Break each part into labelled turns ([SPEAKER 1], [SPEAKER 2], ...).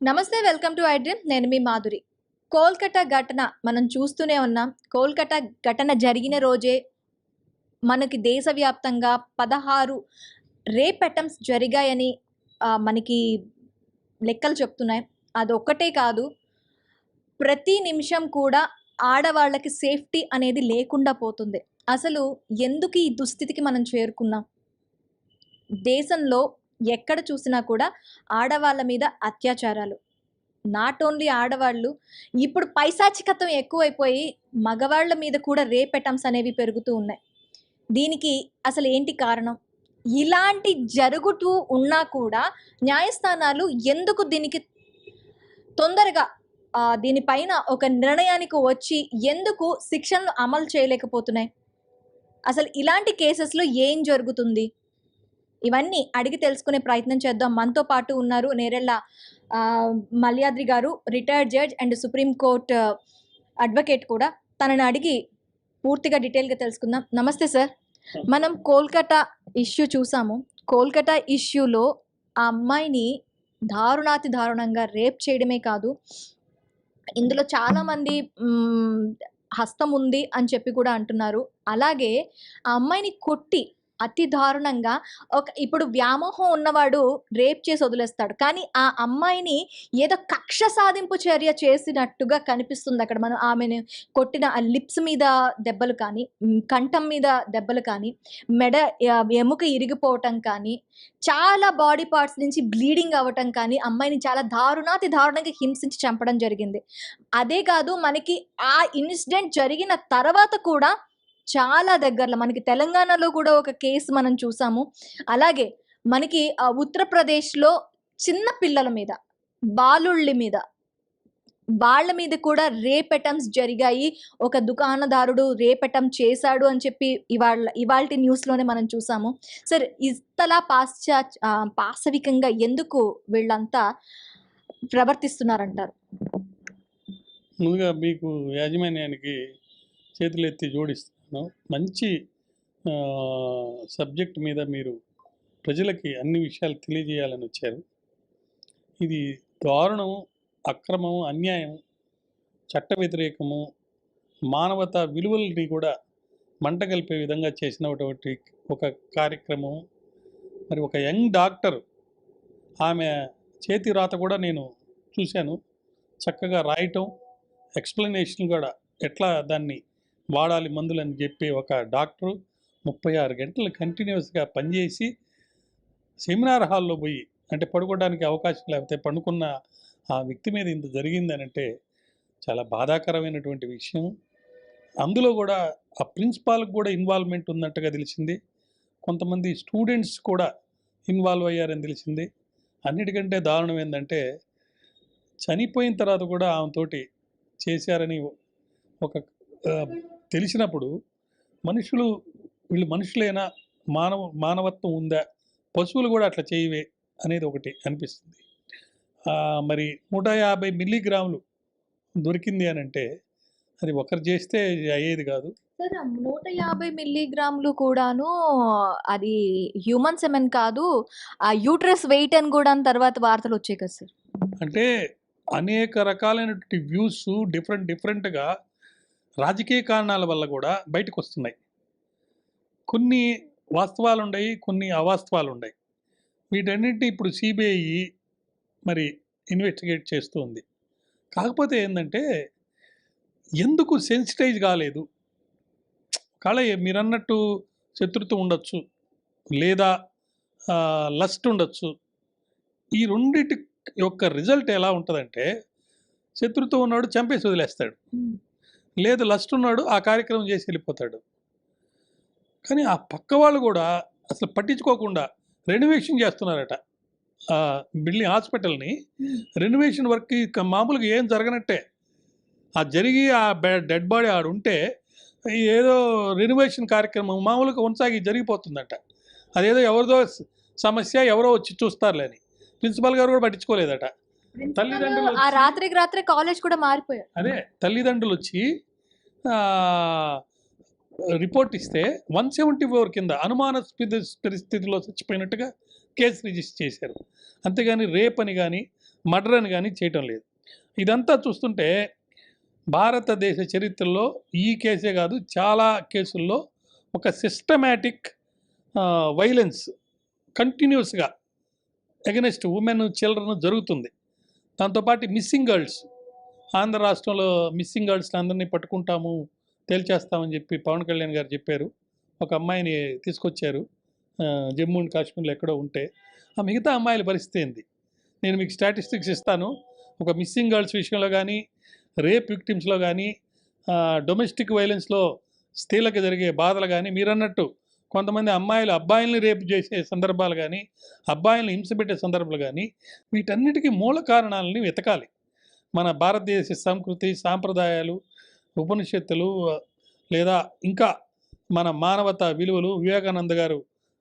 [SPEAKER 1] నమస్తే welcome to iDream. నేను మీ మాధురి. కోల్కతా ఘటన మనం చూస్తూనే ఉన్నాం. కోల్కతా ఘటన జరిగిన రోజే మనకి దేశవ్యాప్తంగా పదహారు రేప్ అటెంప్ట్స్ జరిగాయని మనకి లెక్కలు చెప్తున్నాయి. అది ఒక్కటే కాదు ప్రతి నిమిషం కూడా ఆడవాళ్ళకి సేఫ్టీ అనేది లేకుండా పోతుంది. అసలు ఎందుకు ఈ దుస్థితికి మనం చేరుకున్నాం? దేశంలో ఎక్కడ చూసినా కూడా ఆడవాళ్ళ మీద అత్యాచారాలు. నాట్ ఓన్లీ ఆడవాళ్ళు ఇప్పుడు పైశాచికత్వం ఎక్కువైపోయి మగవాళ్ళ మీద కూడా రేప్ అనేవి పెరుగుతూ ఉన్నాయి. దీనికి అసలు ఏంటి కారణం? ఇలాంటి జరుగుతూ ఉన్నా కూడా న్యాయస్థానాలు ఎందుకు దీనికి తొందరగా దీనిపైన ఒక నిర్ణయానికి వచ్చి ఎందుకు శిక్షణను అమలు చేయలేకపోతున్నాయి? అసలు ఇలాంటి కేసెస్లో ఏం జరుగుతుంది? ఇవన్నీ అడిగి తెలుసుకునే ప్రయత్నం చేద్దాం. మనతో పాటు ఉన్నారు Nerella Malyadri garu retired judge and supreme court advocate కూడా. తనని అడిగి పూర్తిగా డీటెయిల్గా తెలుసుకుందాం. నమస్తే సార్. మనం కోల్కతా ఇష్యూ చూసాము. కోల్కతా ఇష్యూలో ఆ అమ్మాయిని దారుణాతి దారుణంగా రేప్ చేయడమే కాదు ఇందులో చాలామంది హస్తం ఉంది అని చెప్పి కూడా అంటున్నారు. అలాగే ఆ అమ్మాయిని కొట్టి అతి దారుణంగా ఒక ఇప్పుడు వ్యామోహం ఉన్నవాడు రేప్ చేసి వదిలేస్తాడు. కానీ ఆ అమ్మాయిని ఏదో కక్ష సాధింపు చర్య చేసినట్టుగా కనిపిస్తుంది అక్కడ. మనం ఆమెను కొట్టిన ఆ లిప్స్ మీద దెబ్బలు కానీ కంఠం మీద దెబ్బలు కానీ మెడ ఎముక ఇరిగిపోవటం కానీ చాలా బాడీ పార్ట్స్ నుంచి బ్లీడింగ్ అవ్వటం కానీ అమ్మాయిని చాలా దారుణాతి దారుణంగా హింసించి చంపడం జరిగింది. అదే కాదు మనకి ఆ ఇన్సిడెంట్ జరిగిన తర్వాత కూడా చాలా దగ్గరలో మనకి తెలంగాణలో కూడా ఒక కేసు మనం చూసాము. అలాగే మనకి ఉత్తరప్రదేశ్లో చిన్న పిల్లల మీద బాలుళ్ళ మీద వాళ్ళ మీద కూడా రేప్ అటెంప్ట్స్ జరిగాయి. ఒక దుకాణదారుడు రేప్ అటెంప్ట్ చేశాడు అని చెప్పి ఇవాళ ఇవాళ న్యూస్లోనే మనం చూసాము. సరే ఇంతలా పాశ్చా పాశవికంగా ఎందుకు వీళ్ళంతా ప్రవర్తిస్తున్నారంటారు?
[SPEAKER 2] ముందుగా మీకు యాజమాన్యానికి చేతులు ఎత్తి మంచి సబ్జెక్ట్ మీద మీరు ప్రజలకి అన్ని విషయాలు తెలియజేయాలని వచ్చారు. ఇది దారుణము అక్రమము అన్యాయం చట్ట వ్యతిరేకము మానవతా విలువల్ని కూడా మంట కలిపే విధంగా చేసినటువంటి ఒక కార్యక్రమం. మరి ఒక యంగ్ డాక్టర్ ఆమె చేతి రాత కూడా నేను చూశాను. చక్కగా రాయటం ఎక్స్ప్లెనేషన్ కూడా ఎట్లా దాన్ని వాడాలి మందులని చెప్పి ఒక డాక్టరు ముప్పై ఆరు గంటలు కంటిన్యూస్గా పనిచేసి సెమినార్ హాల్లో పోయి అంటే పడుకోవడానికి అవకాశం లేకపోతే పండుకున్న ఆ వ్యక్తి మీద ఇంత జరిగిందని అంటే చాలా బాధాకరమైనటువంటి విషయం. అందులో కూడా ఆ ప్రిన్సిపాల్కి కూడా ఇన్వాల్వ్మెంట్ ఉన్నట్టుగా తెలిసింది. కొంతమంది స్టూడెంట్స్ కూడా ఇన్వాల్వ్ అయ్యారని తెలిసింది. అన్నిటికంటే దారుణం ఏంటంటే చనిపోయిన తర్వాత కూడా ఆమెతోటి చేశారని ఒక తెలిసినప్పుడు మనుషులు వీళ్ళు మనుషులైనా మానవ మానవత్వం ఉందా? పశువులు కూడా అట్లా చేయవే అనేది ఒకటి అనిపిస్తుంది. మరి నూట యాభై మిల్లీగ్రాములు దొరికింది అని అంటే అది ఒకరు చేస్తే అయ్యేది కాదు.
[SPEAKER 1] సార్ నూట యాభై మిల్లీగ్రాములు కూడాను అది హ్యూమన్ సెమెన్ కాదు ఆ యూట్రస్ వెయిట్ అని కూడా తర్వాత వార్తలు వచ్చాయి కదా సార్.
[SPEAKER 2] అంటే అనేక రకాలైనటువంటి వ్యూస్ డిఫరెంట్ డిఫరెంట్గా రాజకీయ కారణాల వల్ల కూడా బయటకు వస్తున్నాయి కొన్ని వాస్తవాలు ఉన్నాయి కొన్ని అవాస్తవాలు ఉన్నాయి వీటన్నింటినీ ఇప్పుడు సిబిఐ మరి ఇన్వెస్టిగేట్ చేస్తూ ఉంది కాకపోతే ఏంటంటే ఎందుకు సెన్సిటైజ్ కాలేదు? కళ మీరు అన్నట్టు శత్రుత్వం ఉండొచ్చు లేదా లస్ట్ ఉండొచ్చు. ఈ రెండిటి యొక్క రిజల్ట్ ఎలా ఉంటుందంటే శత్రుత్వం ఉన్నాడు చంపేసి వదిలేస్తాడు. లేదు లస్ట్ ఉన్నాడు ఆ కార్యక్రమం చేసి వెళ్ళిపోతాడు. కానీ ఆ పక్క వాళ్ళు కూడా అసలు పట్టించుకోకుండా రెనోవేషన్ చేస్తున్నారట. బిల్డింగ్ హాస్పిటల్ని రెనోవేషన్ వర్క్ మామూలుగా ఏం జరగనట్టే. ఆ జరిగి ఆ డెడ్ బాడీ ఆడు ఉంటే ఏదో రెనోవేషన్ కార్యక్రమం మామూలుగా కొనసాగి జరిగిపోతుందంట. అదేదో ఎవరిదో సమస్య ఎవరో వచ్చి చూస్తారులే అని. ప్రిన్సిపాల్ గారు కూడా పట్టించుకోలేదట. తల్లిదండ్రులు
[SPEAKER 1] ఆ రాత్రికి రాత్రే కాలేజ్ కూడా మారిపోయారు.
[SPEAKER 2] అదే తల్లిదండ్రులు వచ్చి రిపోర్ట్ ఇస్తే వన్ సెవెంటీ ఫోర్ కింద అనుమానాస్పద పరిస్థితిలో చచ్చిపోయినట్టుగా కేసు రిజిస్టర్ చేశారు. అంతేగాని రేప్ అని కానీ మర్డర్ అని కానీ చేయటం లేదు. ఇదంతా చూస్తుంటే భారతదేశ చరిత్రలో ఈ కేసే కాదు చాలా కేసుల్లో ఒక సిస్టమేటిక్ వైలెన్స్ కంటిన్యూస్గా ఎగనెస్ట్ ఉమెన్ చిల్డ్రన్ జరుగుతుంది. దాంతోపాటు మిస్సింగ్ గర్ల్స్ ఆంధ్ర రాష్ట్రంలో మిస్సింగ్ గర్ల్స్ని అందరినీ పట్టుకుంటాము తేల్చేస్తామని చెప్పి పవన్ కళ్యాణ్ గారు చెప్పారు. ఒక అమ్మాయిని తీసుకొచ్చారు. జమ్మూ అండ్ కాశ్మీర్లో ఎక్కడో ఉంటే. ఆ మిగతా అమ్మాయిల పరిస్థితి ఏంది? నేను మీకు స్టాటిస్టిక్స్ ఇస్తాను. ఒక మిస్సింగ్ గర్ల్స్ విషయంలో కానీ రేప్ విక్టిమ్స్లో కానీ డొమెస్టిక్ వైలెన్స్లో స్త్రీలకు జరిగే బాధలు కానీ మీరన్నట్టు కొంతమంది అమ్మాయిలు అబ్బాయిల్ని రేపు చేసే సందర్భాలు కానీ అబ్బాయిల్ని హింసపెట్టే సందర్భాలు కానీ వీటన్నిటికీ మూల కారణాలని వెతకాలి. మన భారతదేశ సంస్కృతి సాంప్రదాయాలు ఉపనిషత్తులు లేదా ఇంకా మన మానవత విలువలు వివేకానంద గారు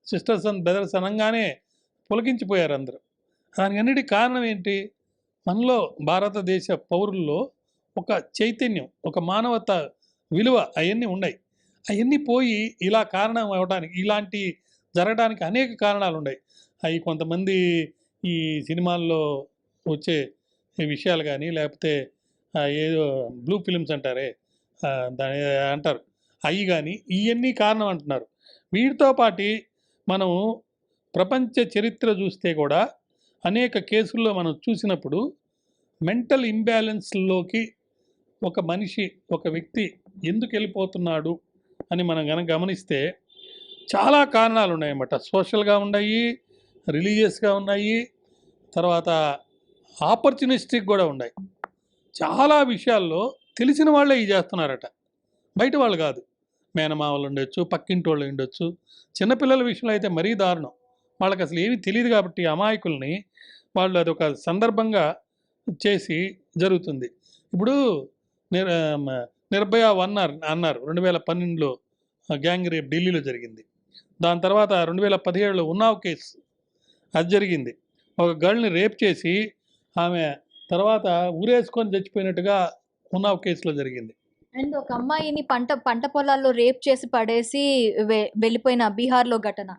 [SPEAKER 2] సిస్టర్స్ అండ్ బ్రదర్స్ అనగానే పులకించిపోయారు అందరూ. దానికి కారణం ఏంటి? మనలో భారతదేశ పౌరుల్లో ఒక చైతన్యం ఒక మానవత విలువ అవన్నీ ఉన్నాయి. అవన్నీ పోయి ఇలా కారణం అవడానికి ఇలాంటి జరగడానికి అనేక కారణాలు ఉన్నాయి అవి కొంతమంది ఈ సినిమాల్లో వచ్చే విషయాలు కానీ లేకపోతే ఏదో బ్లూ ఫిలిమ్స్ అంటారే దాని అంటారు. అవి కానీ ఇవన్నీ కారణం అంటున్నారు. వీటితో పాటు మనం ప్రపంచ చరిత్ర చూస్తే కూడా అనేక కేసుల్లో మనం చూసినప్పుడు మెంటల్ ఇంబ్యాలెన్స్లోకి ఒక మనిషి ఒక వ్యక్తి ఎందుకు వెళ్ళిపోతున్నాడు? అని మనం కనుక గమనిస్తే చాలా కారణాలు ఉన్నాయన్నమాట సోషల్గా ఉన్నాయి రిలీజియస్గా ఉన్నాయి తర్వాత ఆపర్చునిస్టిక్ కూడా ఉన్నాయి. చాలా విషయాల్లో తెలిసిన వాళ్ళే ఇది చేస్తున్నారట. బయట వాళ్ళు కాదు. మేనమావలు ఉండొచ్చు పక్కింటి వాళ్ళు ఉండొచ్చు చిన్నపిల్లల విషయంలో అయితే మరీ దారుణం. వాళ్ళకి అసలు ఏమీ తెలియదు కాబట్టి అమాయకుల్ని వాళ్ళు అదొక సందర్భంగా చేసి జరుగుతుంది. ఇప్పుడు నిర్ నిర్భయ వన్ అన్నారు. అన్నారు రెండు వేల పన్నెండులో గ్యాంగ్ రేప్ ఢిల్లీలో జరిగింది. దాని తర్వాత రెండు వేల పదిహేడులో ఉన్నావ్ కేసు అది జరిగింది. ఒక గర్ల్ని రేప్ చేసి ఆమె తర్వాత ఊరేసుకొని చచ్చిపోయినట్టుగా ఉన్నావ్ కేసులో జరిగింది.
[SPEAKER 1] అండ్ ఒక అమ్మాయిని పంట పంట పొలాల్లో రేప్ చేసి పడేసి వెళ్ళిపోయిన బీహార్లో ఘటన.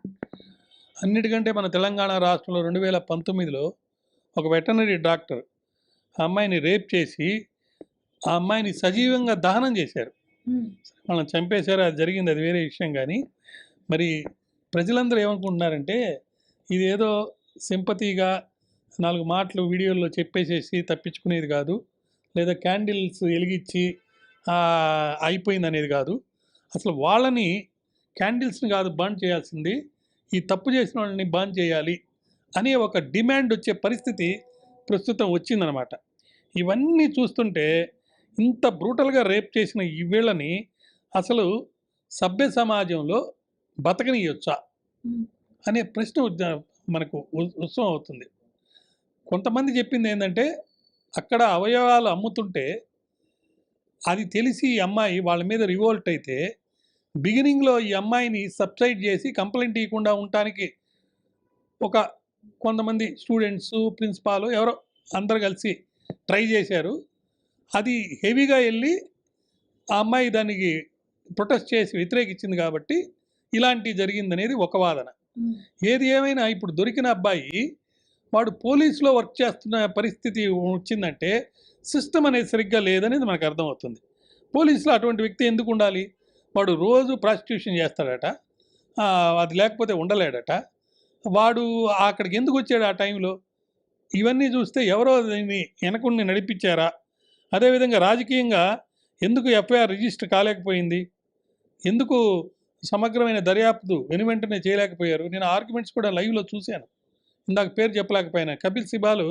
[SPEAKER 2] అన్నిటికంటే మన తెలంగాణ రాష్ట్రంలో రెండు వేల పంతొమ్మిదిలో ఒక వెటనరీ డాక్టర్ అమ్మాయిని రేప్ చేసి ఆ అమ్మాయిని సజీవంగా దహనం చేశారు. వాళ్ళని చంపేశారు అది జరిగింది అది వేరే విషయం కానీ. మరి ప్రజలందరూ ఏమనుకుంటున్నారంటే ఇదేదో సింపతిగా నాలుగు మాటలు వీడియోల్లో చెప్పేసేసి తప్పించుకునేది కాదు లేదా క్యాండిల్స్ వెలిగించి అయిపోయింది అనేది కాదు. అసలు వాళ్ళని క్యాండిల్స్ని కాదు బంద్ చేయాల్సింది ఈ తప్పు చేసిన వాళ్ళని బంద్ చేయాలి అనే ఒక డిమాండ్ వచ్చే పరిస్థితి ప్రస్తుతం వచ్చిందనమాట. ఇవన్నీ చూస్తుంటే ఇంత బ్రూటల్గా రేప్ చేసిన ఈ వీళ్ళని అసలు సభ్య సమాజంలో బతకనియొచ్చా. అనే ప్రశ్న మనకు ఉత్సవం అవుతుంది. కొంతమంది చెప్పింది ఏంటంటే అక్కడ అవయవాలు అమ్ముతుంటే అది తెలిసి ఈ అమ్మాయి వాళ్ళ మీద రివోల్ట్ అయితే బిగినింగ్లో ఈ అమ్మాయిని సబ్సైడ్ చేసి కంప్లైంట్ ఇవ్వకుండా ఉండటానికి ఒక కొంతమంది స్టూడెంట్స్ ప్రిన్సిపాల్ ఎవరో అందరు కలిసి ట్రై చేశారు. అది హెవీగా వెళ్ళి ఆ అమ్మాయి దానికి ప్రొటెస్ట్ చేసి వ్యతిరేకించింది కాబట్టి ఇలాంటి జరిగిందనేది ఒక వాదన. ఏది ఏమైనా ఇప్పుడు దొరికిన అబ్బాయి వాడు పోలీసులో వర్క్ చేస్తున్న పరిస్థితి వచ్చిందంటే సిస్టమ్ అనేది సరిగ్గా లేదనేది మనకు అర్థమవుతుంది. పోలీసులో అటువంటి వ్యక్తి ఎందుకు ఉండాలి? వాడు రోజు ప్రాస్టిట్యూషన్ చేస్తాడట. అది లేకపోతే ఉండలేడట. వాడు అక్కడికి ఎందుకు వచ్చాడు ఆ టైంలో? ఇవన్నీ చూస్తే ఎవరో దీన్ని వెనకుండి నడిపించారా? అదేవిధంగా రాజకీయంగా ఎందుకు ఎఫ్ఐఆర్ రిజిస్టర్ కాలేకపోయింది? ఎందుకు సమగ్రమైన దర్యాప్తు వెనువెంటనే చేయలేకపోయారు? నేను ఆర్గ్యుమెంట్స్ కూడా లైవ్లో చూశాను. ఇందాక పేరు చెప్పలేకపోయినా. కపిల్ సిబాలు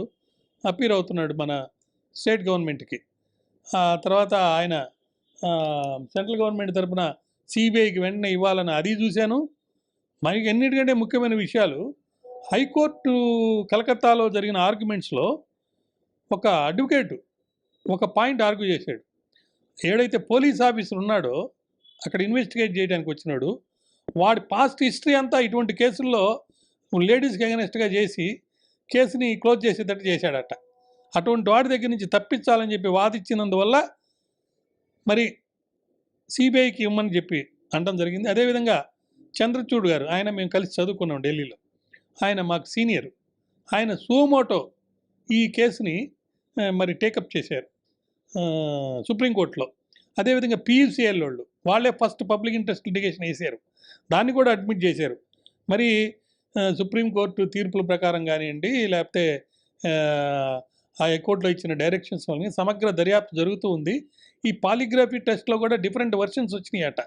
[SPEAKER 2] అపీర్ అవుతున్నాడు మన స్టేట్ గవర్నమెంట్కి. తర్వాత ఆయన సెంట్రల్ గవర్నమెంట్ తరపున సిబిఐకి వెంటనే ఇవ్వాలని అది చూశాను. మనకి ఎన్నిటికంటే ముఖ్యమైన విషయాలు హైకోర్టు కలకత్తాలో జరిగిన ఆర్గ్యుమెంట్స్లో ఒక అడ్వకేట్ ఒక పాయింట్ ఆర్గ్యూ చేశాడు. ఏడైతే పోలీస్ ఆఫీసర్ ఉన్నాడో అక్కడ ఇన్వెస్టిగేట్ చేయడానికి వచ్చినాడు వాడి పాస్ట్ హిస్టరీ అంతా ఇటువంటి కేసుల్లో లేడీస్కి అగనెస్ట్గా చేసి కేసుని క్లోజ్ చేసేటట్టు చేశాడట. అటువంటి వాడి దగ్గర నుంచి తప్పించాలని చెప్పి వాదిచ్చినందువల్ల మరి సిబిఐకి ఇవ్వమని చెప్పి అనడం జరిగింది. అదేవిధంగా చంద్రచూడ్ గారు ఆయన మేము కలిసి చదువుకున్నాం ఢిల్లీలో. ఆయన మాకు సీనియర్. ఆయన సోమోటో ఈ కేసుని మరి టేకప్ చేశారు. సుప్రీంకోర్టులో. అదేవిధంగా పియూసీఎల్ వాళ్ళు వాళ్ళే ఫస్ట్ పబ్లిక్ ఇంట్రెస్ట్ లిటిగేషన్ వేసారు. దాన్ని కూడా అడ్మిట్ చేశారు. మరి సుప్రీంకోర్టు తీర్పుల ప్రకారం కానివ్వండి లేకపోతే ఆ, ఆ హైకోర్టులో ఇచ్చిన డైరెక్షన్స్ వల్ల సమగ్ర దర్యాప్తు జరుగుతూ ఉంది. ఈ పాలిగ్రఫీ టెస్ట్లో కూడా డిఫరెంట్ వర్షన్స్ వచ్చినాయి అట